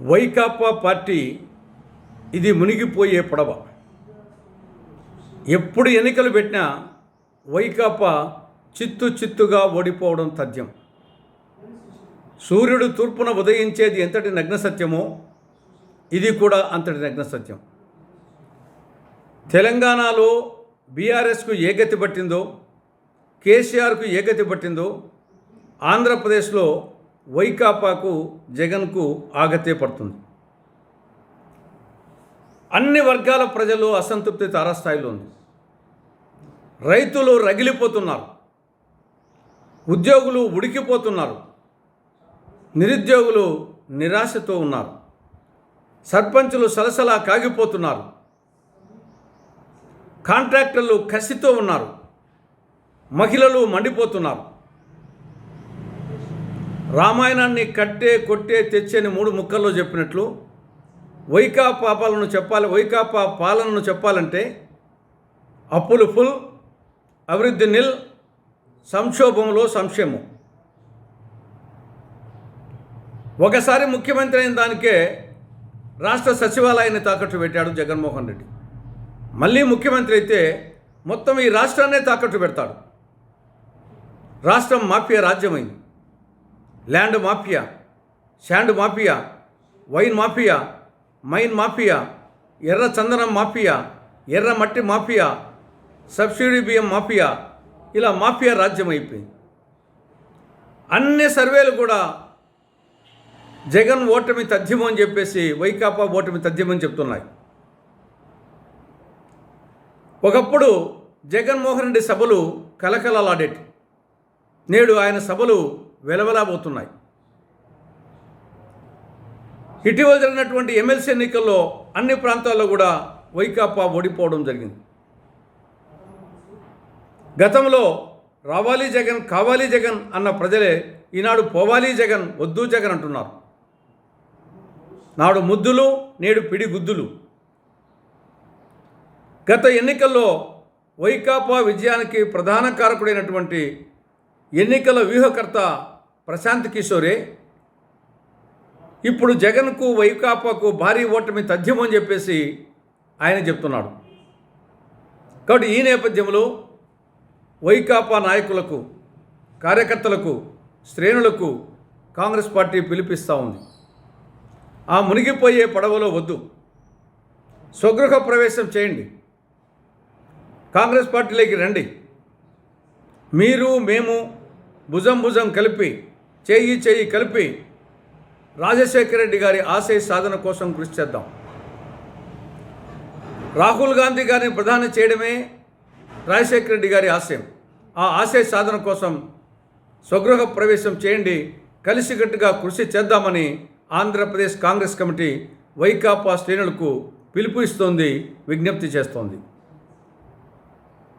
Vaikapa party ఇది మునిగిపోయే పడవ. ఎప్పుడు ఎన్నికలు పెట్టినా వైకాపా చిత్తు చిత్తుగా ఓడిపోవడం తథ్యం. సూర్యుడు తూర్పున ఉదయించేది ఎంతటి నగ్న సత్యమో ఇది కూడా అంతటి నగ్న సత్యం. తెలంగాణలో బీఆర్ఎస్కు ఏ గతి పట్టిందో కేసీఆర్కు ఏ గతి పట్టిందో ఆంధ్రప్రదేశ్లో వైకాపాకు జగన్కు ఆగతే పడుతుంది. అన్ని వర్గాల ప్రజలు అసంతృప్తి తారాస్థాయిలో ఉంది. రైతులు రగిలిపోతున్నారు. ఉద్యోగులు ఉడికిపోతున్నారు. నిరుద్యోగులు నిరాశతో ఉన్నారు. సర్పంచులు సలసలా కాగిపోతున్నారు. కాంట్రాక్టర్లు కసితో ఉన్నారు. మహిళలు మండిపోతున్నారు. రామాయణాన్ని కట్టే కొట్టే తెచ్చని మూడు ముక్కల్లో చెప్పినట్లు వైకాపా పాలనను చెప్పాలి వైకాపా పాలనను చెప్పాలంటే అప్పులు ఫుల్ అభివృద్ధి నిల్ సంక్షోభంలో సంక్షేమం. ఒకసారి ముఖ్యమంత్రి అయిన దానికే రాష్ట్ర సచివాలయాన్ని తాకట్టు పెట్టాడు జగన్మోహన్ రెడ్డి. మళ్ళీ ముఖ్యమంత్రి అయితే మొత్తం ఈ రాష్ట్రాన్నే తాకట్టు పెడతాడు. రాష్ట్రం mafia రాజ్యమైంది. Land mafia sand mafia wine mafia mine mafia ఎర్ర చందనం మాఫియా ఎర్ర మట్టి మాఫియా సబ్సిడీ బియ్యం మాఫియా ఇలా మాఫియా రాజ్యం అయిపోయింది. అన్ని సర్వేలు కూడా జగన్ ఓటమి తథ్యం అని చెప్పేసి వైకాపా ఓటమి తథ్యమని చెప్తున్నాయి. ఒకప్పుడు జగన్మోహన్ రెడ్డి సభలు కలకలలాడేటి నేడు ఆయన సభలు వెలవెలాబోతున్నాయి. ఇటీవల జరిగినటువంటి ఎమ్మెల్సీ ఎన్నికల్లో అన్ని ప్రాంతాల్లో కూడా వైకాపా ఓడిపోవడం జరిగింది. గతంలో రావాలి జగన్ కావాలి జగన్ అన్న ప్రజలే ఈనాడు పోవాలి జగన్ వద్దు జగన్ అంటున్నారు. నాడు ముద్దులు నేడు పిడి గుద్దులు గత ఎన్నికల్లో వైకాపా విజయానికి ప్రధాన కారకుడైనటువంటి ఎన్నికల వ్యూహకర్త ప్రశాంత్ కిషోరే ఇప్పుడు జగన్కు వైకాపాకు భారీ ఓటమి తథ్యమని చెప్పేసి ఆయన చెప్తున్నాడు. కాబట్టి ఈ నేపథ్యంలో వైకాపా నాయకులకు కార్యకర్తలకు శ్రేణులకు కాంగ్రెస్ పార్టీ పిలిపిస్తూ ఉంది. ఆ మునిగిపోయే పడవలో వద్దు. స్వగృహ ప్రవేశం చేయండి. కాంగ్రెస్ పార్టీలోకి రండి. మీరు మేము భుజం భుజం కలిపి చేయి చేయి కలిపి రాజశేఖర రెడ్డి గారి ఆశయ సాధన కోసం కృషి చేద్దాం. రాహుల్ గాంధీ గారిని ప్రధాని చేయడమే రాజశేఖర రెడ్డి గారి ఆశయం. ఆ ఆశయ సాధన కోసం స్వగృహ ప్రవేశం చేయండి కలిసికట్టుగా కృషి చేద్దామని ఆంధ్రప్రదేశ్ కాంగ్రెస్ కమిటీ వైకాపా శ్రేణులకు పిలుపు ఇస్తోంది విజ్ఞప్తి చేస్తోంది.